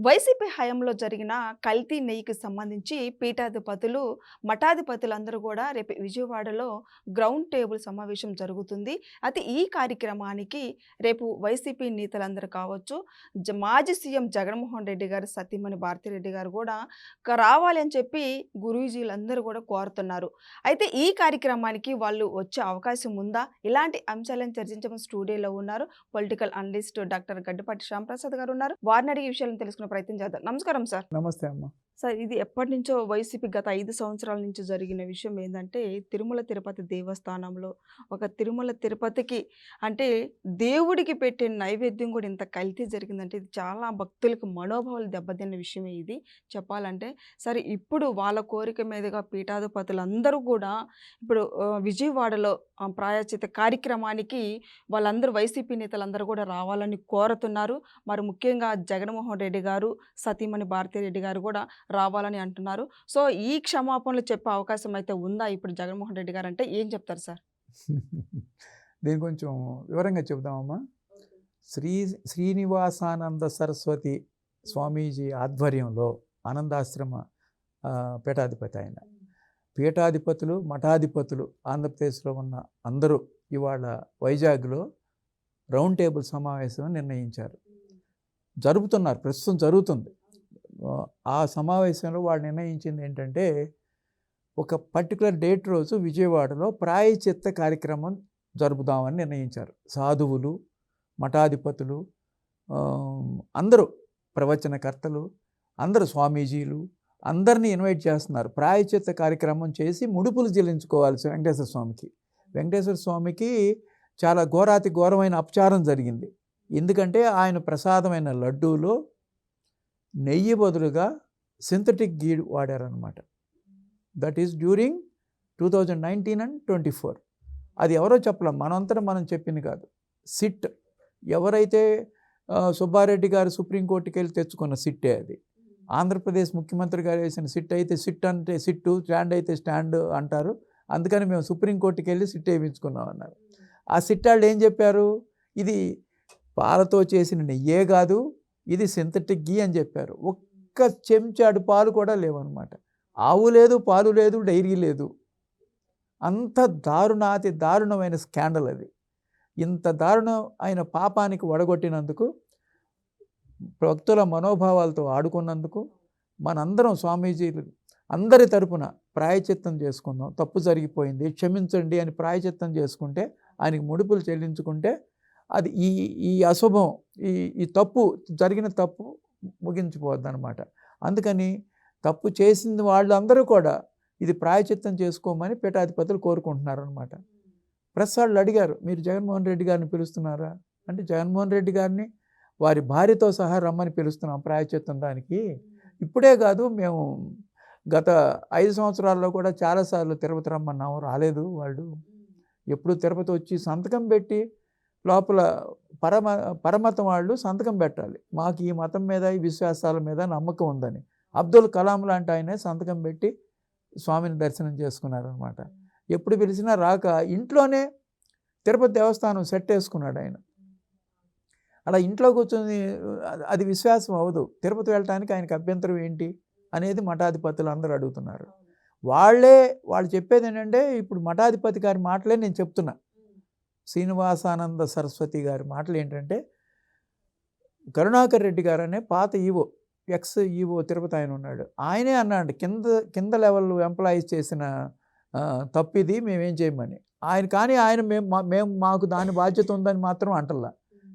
YCP హయాంలో జరిగిన కల్తీ నెయ్యికి సంబంధించి పీఠాధిపతులు మఠాధిపతులందరూ కూడా రేపు విజయవాడలో గ్రౌండ్ టేబుల్ సమావేశం జరుగుతుంది. అయితే ఈ కార్యక్రమానికి రేపు వైసీపీ నేతలందరూ కావచ్చు జ- మాజీ సీఎం జగన్మోహన్ రెడ్డి గారు సతీమణి భారతిరెడ్డి గారు కూడా రావాలని రావాలి అని చెప్పి గురూజీలందరూ కూడా కోరుతున్నారు. అయితే ఈ కార్యక్రమానికి వాళ్ళు వచ్చే అవకాశం ఉందా? ఇలాంటి అంశాలను చర్చించడం స్టూడియోలో ఉన్నారు. Political analyst doctor Gaddapati Shyamprasad గారు ఉన్నారు. వారిని అడిగే విషయాలను తెలుసుకున్న ప్రయత్నం చేద్దాం. నమస్కారం సార్. నమస్తే అమ్మ. సార్ ఇది ఎప్పటి నుంచో వైసీపీ గత ఐదు సంవత్సరాల నుంచి జరిగిన విషయం ఏంటంటే తిరుమల తిరుపతి దేవస్థానంలో ఒక తిరుమల తిరుపతికి అంటే దేవుడికి పెట్టే నైవేద్యం కూడా ఇంత కల్తీ జరిగిందంటే ఇది చాలా భక్తులకు మనోభావాలు దెబ్బతిన్న విషయమే ఇది. చెప్పాలంటే సరే ఇప్పుడు వాళ్ళ కోరిక మీదుగా పీఠాధిపతులందరూ కూడా ఇప్పుడు విజయవాడలో ఆ, ప్రాయశ్చిత కార్యక్రమానికి వాళ్ళందరూ వైసీపీ నేతలందరూ కూడా రావాలని కోరుతున్నారు. మరి ముఖ్యంగా జగన్మోహన్ రెడ్డి గారు సతీమణి భారతిరెడ్డి గారు కూడా రావాలని అంటున్నారు. సో ఈ క్షమాపణలు చెప్పే అవకాశం అయితే ఉందా? ఇప్పుడు జగన్మోహన్ రెడ్డి గారు అంటే ఏం చెప్తారు సార్? దీని కొంచెం వివరంగా చెబుదామమ్మా. శ్రీ శ్రీనివాసానంద సరస్వతి స్వామీజీ ఆధ్వర్యంలో ఆనందాశ్రమ పీఠాధిపతి ఆయన. పీఠాధిపతులు మఠాధిపతులు ఆంధ్రప్రదేశ్లో ఉన్న అందరూ ఇవాళ వైజాగ్లో రౌండ్ టేబుల్ సమావేశం నిర్ణయించారు. జరుపుతున్నారు ప్రస్తుతం జరుగుతుంది. ఆ, సమావేశంలో వాళ్ళు నిర్ణయించింది ఏంటంటే ఒక పర్టికులర్ డేట్ రోజు విజయవాడలో ప్రాయచిత్త కార్యక్రమం జరుపుదామని నిర్ణయించారు. సాధువులు మఠాధిపతులు అందరూ ప్రవచనకర్తలు అందరూ స్వామీజీలు అందరినీ ఇన్వైట్ చేస్తున్నారు. ప్రాయచిత్త కార్యక్రమం చేసి ముడుపులు చెల్లించుకోవాల్సి వెంకటేశ్వర స్వామికి. వెంకటేశ్వర స్వామికి చాలా ఘోరాతి ఘోరమైన అపచారం జరిగింది. ఎందుకంటే ఆయన ప్రసాదమైన లడ్డూలో నెయ్యి బదులుగా synthetic ghee వాడారనమాట that is during two thousand nineteen and twenty four అది ఎవరో చెప్పలేం. మనంతటా మనం చెప్పింది కాదు. సిట్. ఎవరైతే సుబ్బారెడ్డి గారు సుప్రీంకోర్టుకి వెళ్ళి తెచ్చుకున్న సిట్టే అది. ఆంధ్రప్రదేశ్ ముఖ్యమంత్రి గారు వేసిన సిట్ అయితే సిట్ అంటే సిట్టు స్టాండ్ అయితే స్టాండ్ అంటారు. అందుకని మేము సుప్రీంకోర్టుకి వెళ్ళి సిట్ వేయించుకున్నాం అన్నారు. ఆ సిట్ వాళ్ళు ఏం చెప్పారు? ఇది పాలతో చేసిన నెయ్యే కాదు ఇది సింథటిక్ గీ అని చెప్పారు. ఒక్క చెంచాడు పాలు కూడా లేవన్నమాట. ఆవు లేదు పాలు లేదు డైరీ లేదు. అంత దారుణాతి దారుణమైన స్కాండల్ అది. ఇంత దారుణం ఆయన పాపానికి వడగొట్టినందుకు భక్తుల మనోభావాలతో ఆడుకున్నందుకు మనందరం స్వామీజీలు అందరి తరపున ప్రాయచిత్తం చేసుకుందాం. తప్పు జరిగిపోయింది క్షమించండి అని ప్రాయచిత్తం చేసుకుంటే ఆయనకి ముడుపులు చెల్లించుకుంటే అది ఈ ఈ అశుభం ఈ ఈ తప్పు జరిగిన తప్పు ముగించిపోద్ది అనమాట అందుకని తప్పు చేసిన వాళ్ళందరూ కూడా ఇది ప్రాయచిత్తం చేసుకోమని పీఠాధిపతులు కోరుకుంటున్నారు అనమాట ప్రెస్ వాళ్ళు అడిగారు మీరు జగన్మోహన్ రెడ్డి గారిని పిలుస్తున్నారా? అంటే జగన్మోహన్ రెడ్డి గారిని వారి భార్యతో సహా రమ్మని పిలుస్తున్నాం ప్రాయచిత్తం దానికి. ఇప్పుడే కాదు మేము గత ఐదు సంవత్సరాల్లో కూడా చాలాసార్లు తిరుపతి రమ్మన్నాము రాలేదు వాళ్ళు. ఎప్పుడు తిరుపతి వచ్చి సంతకం పెట్టి లోపల పరమ పరమతం వాళ్ళు సంతకం పెట్టాలి. మాకు ఈ మతం మీద ఈ విశ్వాసాల మీద నమ్మకం ఉందని. అబ్దుల్ కలాం లాంటి ఆయనే సంతకం పెట్టి స్వామిని దర్శనం చేసుకున్నారనమాట ఎప్పుడు పిలిచినా రాక ఇంట్లోనే తిరుపతి దేవస్థానం సెట్ వేసుకున్నాడు ఆయన. అలా ఇంట్లో కూర్చొని అది- అది విశ్వాసం అవ్వదు. తిరుపతి వెళ్ళటానికి ఆయనకు అభ్యంతరం ఏంటి అనేది మఠాధిపతులు అందరూ అడుగుతున్నారు. వాళ్ళే వాళ్ళు చెప్పేది ఏంటంటే ఇప్పుడు మఠాధిపతి గారి మాటలే నేను చెప్తున్నా. శ్రీనివాసానంద సరస్వతి గారి మాటలు ఏంటంటే కరుణాకర్ రెడ్డి గారు అనే పాత ఈవో ఎక్స్ ఈవో తిరుపతి ఆయన ఉన్నాడు. ఆయనే అన్నాడు కింద కింద లెవెల్ ఎంప్లాయీస్ చేసిన తప్పిది మేమేం చేయమని. ఆయన కానీ ఆయన మేము మా- మేము మాకు దాని బాధ్యత ఉందని మాత్రం అంటల్లా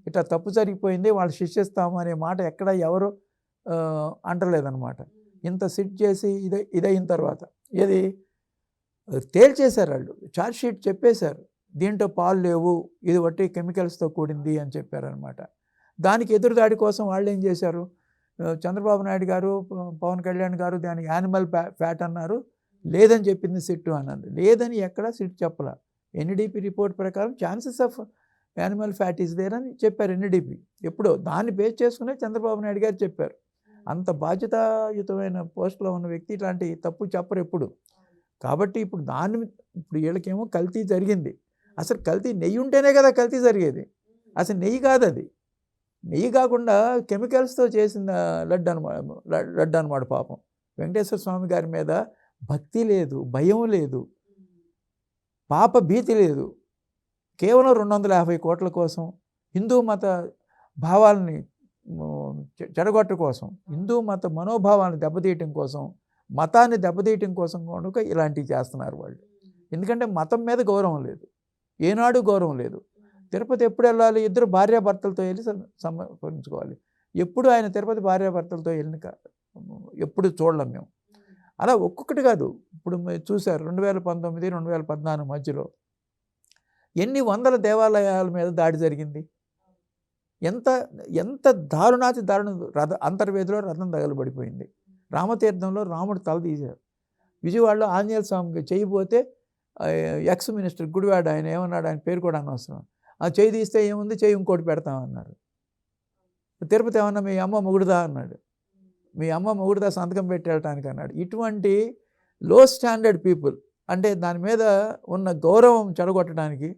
ఇట్లా తప్పు జరిగిపోయింది వాళ్ళు శిక్షిస్తాము అనే మాట ఎక్కడ ఎవరు అంటలేదన్నమాట. ఇంత సిట్ చేసి ఇదే ఇదైన తర్వాత ఏది తేల్చేశారు వాళ్ళు ఛార్జ్ షీట్ చెప్పేశారు. దీంట్లో పాలు లేవు ఇది వట్టి కెమికల్స్తో కూడింది అని చెప్పారనమాట దానికి ఎదురుదాడి కోసం వాళ్ళు ఏం చేశారు? చంద్రబాబు నాయుడు గారు పవన్ కళ్యాణ్ గారు దానికి యానిమల్ ఫ్యాట్ అన్నారు. లేదని చెప్పింది సిట్టు అన్నారు లేదని ఎక్కడ సిట్ చెప్పలా. ఎన్డీపీ రిపోర్ట్ ప్రకారం chances of animal fat is there అని చెప్పారు ఎన్డీపీ. ఎప్పుడో దాన్ని బేస్ చేసుకునే చంద్రబాబు నాయుడు గారు చెప్పారు. అంత బాధ్యతాయుతమైన పోస్ట్లో ఉన్న వ్యక్తి ఇట్లాంటి తప్పు చెప్పరు ఎప్పుడు. కాబట్టి ఇప్పుడు దాన్ని ఇప్పుడు వీళ్ళకేమో కల్తీ జరిగింది. అసలు కల్తీ నెయ్యి ఉంటేనే కదా కల్తీ జరిగేది. అసలు నెయ్యి కాదు అది నెయ్యి కాకుండా కెమికల్స్తో చేసిన లడ్డు అనమాట లడ్డు అనమాట పాపం. వెంకటేశ్వర స్వామి గారి మీద భక్తి లేదు భయం లేదు పాప భీతి లేదు. కేవలం రెండు వందల యాభై కోట్ల కోసం హిందూ మత భావాలని చెడగొట్ట కోసం హిందూ మత మనోభావాలను దెబ్బతీయటం కోసం మతాన్ని దెబ్బతీయటం కోసం కనుక ఇలాంటివి చేస్తున్నారు వాళ్ళు. ఎందుకంటే మతం మీద గౌరవం లేదు. ఏనాడు గౌరవం లేదు. తిరుపతి ఎప్పుడు వెళ్ళాలి? ఇద్దరు భార్యాభర్తలతో వెళ్ళి సమ- సమర్పించుకోవాలి ఎప్పుడు ఆయన తిరుపతి భార్యాభర్తలతో వెళ్ళిన ఎప్పుడు చూడలేం మేము. అలా ఒక్కొక్కటి కాదు. ఇప్పుడు మీరు చూశారు రెండు వేల పంతొమ్మిది రెండు వేల పద్నాలుగు మధ్యలో ఎన్ని వందల దేవాలయాల మీద దాడి జరిగింది? ఎంత ఎంత దారుణాతి దారుణ రథ అంతర్వేదిలో రథం తగలబడిపోయింది. రామతీర్థంలో రాముడు తల తీశారు. విజయవాడలో ఆంజనేయ స్వామికి చేయబోతే ఎక్స్ మినిస్టర్ గుడివాడ ఆయన ఏమన్నాడు? ఆయన పేరు కూడా అనవసరం. ఆ చేయి తీస్తే ఏముంది? చేయి ఇంకోటి పెడతామన్నారు తిరుపతి ఏమన్నా మీ అమ్మ మొగుడుదా? అన్నాడు. మీ అమ్మ మొగుడుదా? సంతకం పెట్టేయటానికి అన్నాడు. ఇటువంటి లో స్టాండర్డ్ పీపుల్ అంటే దాని మీద ఉన్న గౌరవం చెడగొట్టడానికి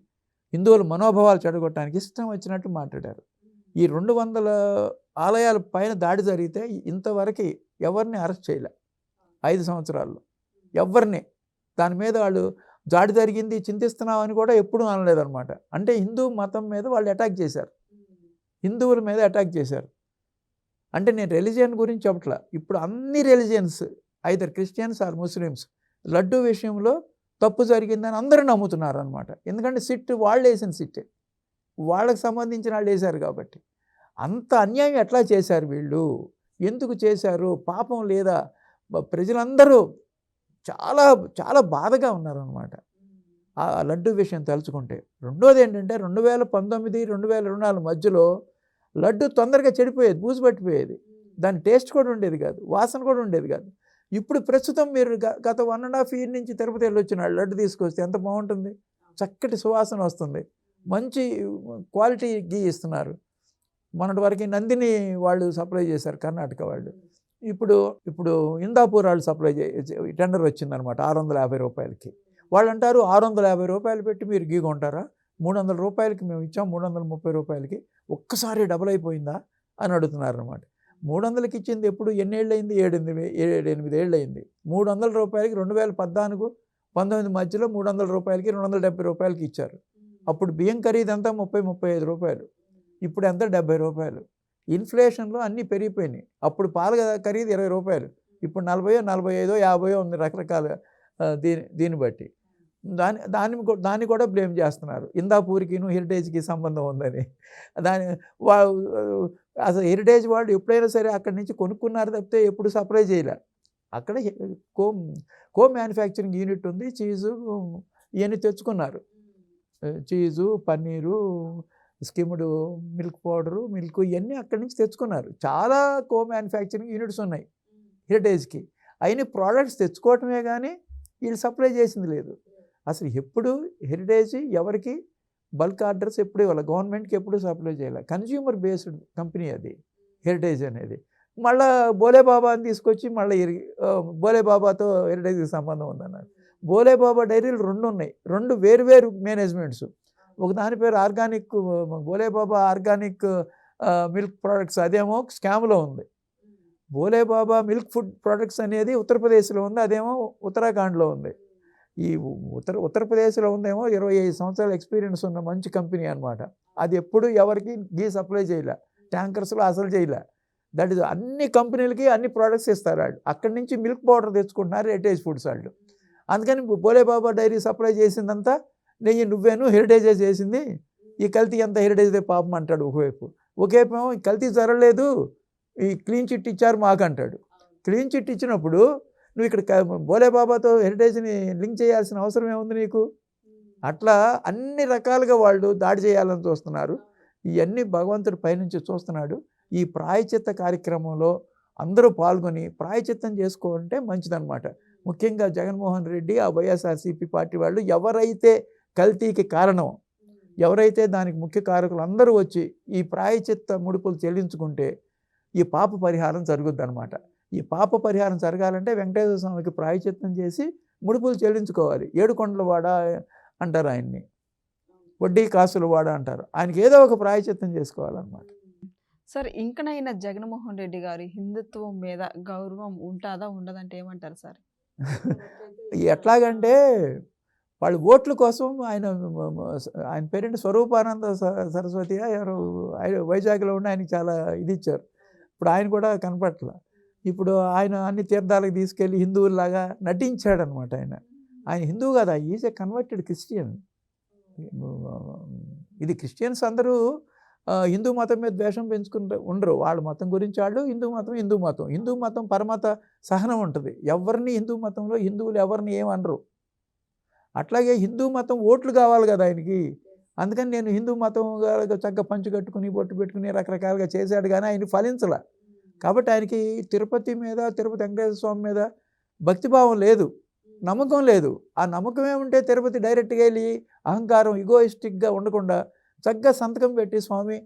హిందువుల మనోభావాలు చెడగొట్టడానికి ఇష్టం వచ్చినట్టు మాట్లాడారు. ఈ రెండు వందల ఆలయాల పైన దాడి జరిగితే ఇంతవరకు ఎవరిని అరెస్ట్ చేయలే. ఐదు సంవత్సరాల్లో. ఎవరిని? దాని మీద వాళ్ళు జాడి జరిగింది చింతిస్తున్నాం అని కూడా ఎప్పుడూ అనలేదన్నమాట. అంటే హిందూ మతం మీద వాళ్ళు అటాక్ చేశారు. హిందువుల మీద అటాక్ చేశారు. అంటే నేను రిలీజియన్ గురించి చెప్పట్లా. ఇప్పుడు అన్ని religions either Christians or Muslims laddu విషయంలో తప్పు జరిగిందని అందరూ నమ్ముతున్నారు అనమాట ఎందుకంటే సిట్ వాళ్ళు వేసిన సిట్టే. వాళ్ళకి సంబంధించిన వాళ్ళు వేశారు కాబట్టి. అంత అన్యాయం ఎట్లా చేశారు వీళ్ళు? ఎందుకు చేశారు? పాపం లేదా? ప్రజలందరూ చాలా చాలా బాధగా ఉన్నారనమాట ఆ లడ్డు విషయం తలుచుకుంటే. రెండోది ఏంటంటే రెండు వేల పంతొమ్మిది రెండు వేల ఇరవై నాలుగు మధ్యలో లడ్డు తొందరగా చెడిపోయేది బూజు పట్టిపోయేది. దాని టేస్ట్ కూడా ఉండేది కాదు వాసన కూడా ఉండేది కాదు. ఇప్పుడు ప్రస్తుతం మీరు గ- గత వన్ అండ్ హాఫ్ ఇయర్ నుంచి తిరుపతి వెళ్ళి వచ్చిన లడ్డు తీసుకొస్తే ఎంత బాగుంటుంది? చక్కటి సువాసన వస్తుంది. మంచి క్వాలిటీ గీ ఇస్తున్నారు. మొన్నటి వరకు నందిని వాళ్ళు సప్లై చేశారు కర్ణాటక వాళ్ళు. ఇప్పుడు ఇప్పుడు ఇందాపూర్ వాళ్ళు సప్లై చే టెండర్ వచ్చిందనమాట ఆరు వందల యాభై రూపాయలకి. వాళ్ళు అంటారు ఆరు వందల యాభై రూపాయలు పెట్టి మీరు గీ కొంటారా? మూడు వందల రూపాయలకి మేము ఇచ్చాం మూడు వందల ముప్పై రూపాయలకి. ఒక్కసారి డబుల్ అయిపోయిందా? అని అడుగుతున్నారు అనమాట మూడు వందలకి ఇచ్చింది ఎప్పుడు? ఎన్నేళ్ళు అయింది ఏడెనిమిది ఏడు ఎనిమిది ఏళ్ళు అయింది మూడు వందల రూపాయలకి రెండు వేల పద్నాలుగు పంతొమ్మిది మధ్యలో మూడు వందల రూపాయలకి రెండు వందల డెబ్బై రూపాయలకి ఇచ్చారు. అప్పుడు బియ్యం ఖరీదు అంతా ముప్పై ముప్పై ఐదు రూపాయలు. ఇప్పుడు ఎంత? డెబ్బై రూపాయలు. ఇన్ఫ్లేషన్లో అన్నీ పెరిగిపోయినాయి. అప్పుడు పాల ఖరీదు ఇరవై రూపాయలు. ఇప్పుడు నలభయో నలభై ఐదో యాభైయో ఉంది రకరకాల దీని దీన్ని బట్టి. దాని దాన్ని దాన్ని కూడా బ్లేమ్ చేస్తున్నారు. ఇందాపూర్కిను హెరిటేజ్కి సంబంధం ఉందని. దాని వా అసలు హెరిటేజ్ వాళ్ళు ఎప్పుడైనా సరే అక్కడి నుంచి కొనుక్కున్నారు తప్పితే ఎప్పుడు సప్లై చేయలే. అక్కడ కో కో మ్యానుఫ్యాక్చరింగ్ యూనిట్ ఉంది చీజు ఇవన్నీ తెచ్చుకున్నారు. Cheese paneer skimmed milk powder milk ఇవన్నీ అక్కడి నుంచి తెచ్చుకున్నారు. చాలా కో మ్యానుఫ్యాక్చరింగ్ యూనిట్స్ ఉన్నాయి హెరిటేజ్కి. అయిన ప్రోడక్ట్స్ తెచ్చుకోవటమే కానీ వీళ్ళు సప్లై చేసింది లేదు. అసలు ఎప్పుడు హెరిటేజ్ ఎవరికి బల్క్ ఆర్డర్స్ ఎప్పుడు ఇవ్వాలి? గవర్నమెంట్కి ఎప్పుడు సప్లై చేయాలి? కన్జ్యూమర్ బేస్డ్ కంపెనీ అది హెరిటేజ్ అనేది. మళ్ళా బోలే బాబా అని తీసుకొచ్చి మళ్ళీ బోలే బాబాతో హెరిటేజ్కి సంబంధం ఉందన్నారు. బోలే బాబా డైరీలు రెండు ఉన్నాయి. రెండు వేరు మేనేజ్మెంట్స్. ఒక దాని పేరు organic Bholebaba organic milk products అదేమో స్కామ్లో ఉంది. బోలేబాబా మిల్క్ ఫుడ్ ప్రోడక్ట్స్ అనేది ఉత్తరప్రదేశ్లో ఉంది అదేమో ఉత్తరాఖండ్లో ఉంది. ఈ ఉత్తర ఉత్తరప్రదేశ్లో ఉందేమో ఇరవై ఐదు సంవత్సరాల ఎక్స్పీరియన్స్ ఉన్న మంచి కంపెనీ అనమాట అది ఎప్పుడు ఎవరికి గీ సప్లై చేయలే ట్యాంకర్స్లో అసలు చేయలే. దట్ ఇస్ అన్ని కంపెనీలకి అన్ని ప్రోడక్ట్స్ ఇస్తారు వాళ్ళు. అక్కడి నుంచి మిల్క్ పౌడర్ తెచ్చుకుంటున్నారు ఎటేజ్ ఫుడ్స్ వాళ్ళు. అందుకని బోలేబాబా డైరీ సప్లై చేసిందంతా నెయ్యి నువ్వేను హెరిటేజే చేసింది. ఈ కల్తీ ఎంత హెరిటేజ్దే పాపం అంటాడు ఒకవైపు. ఒకవైపు ఏమో ఈ కల్తీ జరగలేదు. ఈ క్లీన్ చిట్ ఇచ్చారు మాకు అంటాడు క్లీన్ చిట్ ఇచ్చినప్పుడు నువ్వు ఇక్కడ బోలే బాబాతో హెరిటేజ్ని లింక్ చేయాల్సిన అవసరం ఏముంది నీకు? అట్లా అన్ని రకాలుగా వాళ్ళు దాడి చేయాలని చూస్తున్నారు. ఇవన్నీ భగవంతుడు పైనుంచి చూస్తున్నాడు. ఈ ప్రాయచిత్త కార్యక్రమంలో అందరూ పాల్గొని ప్రాయచిత్తం చేసుకోవాలంటే మంచిదన్నమాట. ముఖ్యంగా జగన్మోహన్ రెడ్డి ఆ వైఎస్ఆర్సీపీ పార్టీ వాళ్ళు ఎవరైతే కల్తీకి కారణం. ఎవరైతే దానికి ముఖ్య కారకులు అందరూ వచ్చి ఈ ప్రాయచిత్త ముడుపులు చెల్లించుకుంటే ఈ పాప పరిహారం జరుగుద్ది అనమాట ఈ పాప పరిహారం జరగాలంటే వెంకటేశ్వర స్వామికి ప్రాయచిత్తం చేసి ముడుపులు చెల్లించుకోవాలి. ఏడుకొండల వాడ అంటారు ఆయన్ని. వడ్డీ కాసుల వాడ అంటారు. ఆయనకి ఏదో ఒక ప్రాయచిత్తం చేసుకోవాలన్నమాట. సార్ ఇంకనైనా జగన్మోహన్ రెడ్డి గారి హిందుత్వం మీద గౌరవం ఉంటుందా ఉండదంటే ఏమంటారు సార్? ఎట్లాగంటే వాళ్ళు ఓట్ల కోసం ఆయన ఆయన పేరెంట్? స్వరూపానంద స- సరస్వతి ఎవరు వైజాగ్లో ఉండి ఆయనకి చాలా ఇది ఇచ్చారు. ఇప్పుడు ఆయన కూడా కనపట్ల ఇప్పుడు ఆయన అన్ని తీర్థాలకు తీసుకెళ్ళి హిందువుల్లాగా నటించాడు అనమాట ఆయన. ఆయన హిందువు కదా ఈజ్ ఏ కన్వర్టెడ్ క్రిస్టియన్. ఇది క్రిస్టియన్స్ అందరూ హిందూ మతం మీద ద్వేషం పెంచుకుంటూ ఉండరు. వాళ్ళ మతం గురించి వాళ్ళు హిందూ మతం హిందూ మతం. హిందూ మతం పరమత సహనం ఉంటుంది. ఎవరిని హిందూ మతంలో హిందువులు ఎవరిని ఏమనరు అట్లాగే హిందూ మతం ఓట్లు కావాలి కదా ఆయనకి. అందుకని నేను హిందూ మతం చక్కగా పంచు కట్టుకుని బొట్టు పెట్టుకుని రకరకాలుగా చేశాడు కానీ ఆయన ఫలించల. కాబట్టి ఆయనకి తిరుపతి మీద తిరుపతి వెంకటేశ్వర స్వామి మీద భక్తిభావం లేదు నమ్మకం లేదు. ఆ నమ్మకమే ఉంటే తిరుపతి డైరెక్ట్గా వెళ్ళి అహంకారం ఇగోయిస్టిక్గా ఉండకుండా చక్కగా సంతకం పెట్టి స్వామి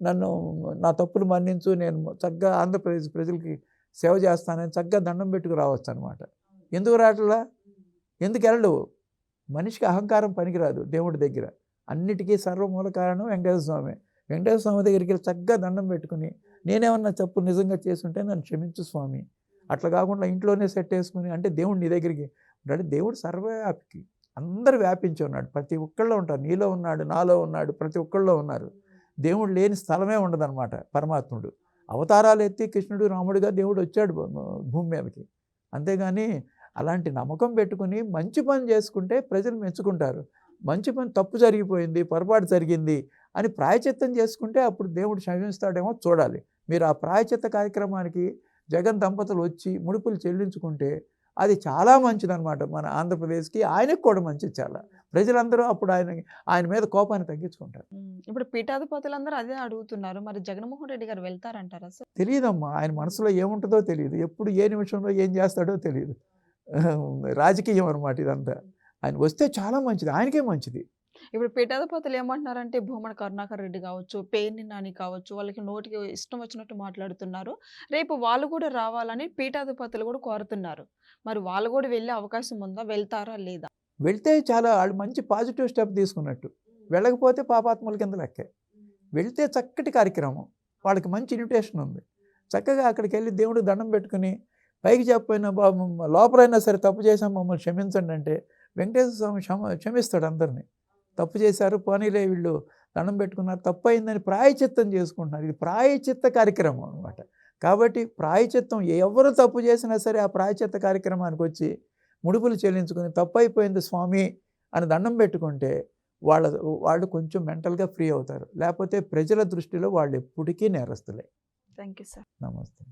నన్ను నా తప్పులు మన్నించు నేను చక్కగా ఆంధ్రప్రదేశ్ ప్రజలకి సేవ చేస్తానని చక్కగా దండం పెట్టుకు రావచ్చు అనమాట ఎందుకు రావట్లా? ఎందుకు వెళ్ళడు? మనిషికి అహంకారం పనికిరాదు దేవుడి దగ్గర. అన్నిటికీ సర్వమూల కారణం వెంకటేశ్వర స్వామి. వెంకటేశ్వర స్వామి దగ్గరికి వెళ్ళి చక్కగా దండం పెట్టుకుని నేనేమన్నా తప్పు నిజంగా చేసుంటే నన్ను క్షమించు స్వామి. అట్లా కాకుండా ఇంట్లోనే సెట్ వేసుకుని అంటే దేవుడు నీ దగ్గరికి అంటే దేవుడు సర్వవ్యాపికి అందరు వ్యాపించి ఉన్నాడు. ప్రతి ఒక్కళ్ళు ఉంటారు. నీలో ఉన్నాడు నాలో ఉన్నాడు ప్రతి ఒక్కళ్ళలో ఉన్నారు. దేవుడు లేని స్థలమే ఉండదన్నమాట పరమాత్ముడు. అవతారాలు ఎత్తి కృష్ణుడు రాముడిగా దేవుడు వచ్చాడు భూ- భూమి మీదకి. అంతేగాని అలాంటి నమ్మకం పెట్టుకుని మంచి పని చేసుకుంటే ప్రజలు మెచ్చుకుంటారు. మంచి పని తప్పు జరిగిపోయింది పొరపాటు జరిగింది అని ప్రాయచిత్తం చేసుకుంటే అప్పుడు దేవుడు క్షమిస్తాడేమో చూడాలి. మీరు ఆ ప్రాయచిత్త కార్యక్రమానికి జగన్ దంపతులు వచ్చి ముడుపులు చెల్లించుకుంటే అది చాలా మంచిదన్నమాట మన ఆంధ్రప్రదేశ్కి. ఆయనకు కూడా మంచిది చాలా ప్రజలందరూ అప్పుడు ఆయన ఆయన మీద కోపాన్ని తగ్గించుకుంటారు. ఇప్పుడు పీఠాధిపతులందరూ అదే అడుగుతున్నారు. మరి జగన్మోహన్ రెడ్డి గారు వెళ్తారంటారా సార్? తెలియదమ్మా. ఆయన మనసులో ఏముంటుందో తెలియదు. ఎప్పుడు ఏ నిమిషంలో ఏం చేస్తాడో తెలియదు. రాజకీయం అనమాట ఇదంతా. ఆయన వస్తే చాలా మంచిది ఆయనకే మంచిది. ఇప్పుడు పీఠాధిపతులు ఏమంటున్నారంటే భూమన కరుణాకర్ రెడ్డి కావచ్చు పేర్ని నాని కావచ్చు వాళ్ళకి నోటికి ఇష్టం వచ్చినట్టు మాట్లాడుతున్నారు. రేపు వాళ్ళు కూడా రావాలని పీఠాధిపతులు కూడా కోరుతున్నారు. మరి వాళ్ళు కూడా వెళ్ళే అవకాశం ఉందా? వెళ్తారా లేదా? వెళ్తే చాలా వాళ్ళు మంచి పాజిటివ్ స్టెప్ తీసుకున్నట్టు. వెళ్ళకపోతే పాపాత్మల కింద లెక్కే. వెళ్తే చక్కటి కార్యక్రమం. వాళ్ళకి మంచి ఇన్విటేషన్ ఉంది. చక్కగా అక్కడికి వెళ్ళి దేవుడికి దండం పెట్టుకుని పైకి చెప్పపోయినా బాబు లోపలైనా సరే తప్పు చేసాం మమ్మల్ని క్షమించండి అంటే వెంకటేశ్వర స్వామి క్షమ క్షమిస్తాడు అందరినీ. తప్పు చేశారు పోనీలే వీళ్ళు దండం పెట్టుకున్నారు తప్పు అయిందని ప్రాయచిత్తం చేసుకుంటున్నారు. ఇది ప్రాయచిత్త కార్యక్రమం అనమాట కాబట్టి ప్రాయచిత్తం ఎవరు తప్పు చేసినా సరే ఆ ప్రాయచిత్త కార్యక్రమానికి వచ్చి ముడుపులు చెల్లించుకుని తప్పు అయిపోయింది స్వామి అని దండం పెట్టుకుంటే వాళ్ళ వాళ్ళు కొంచెం మెంటల్గా ఫ్రీ అవుతారు. లేకపోతే ప్రజల దృష్టిలో వాళ్ళు ఎప్పటికీ నేరస్తులే. Thank you sir. నమస్తే.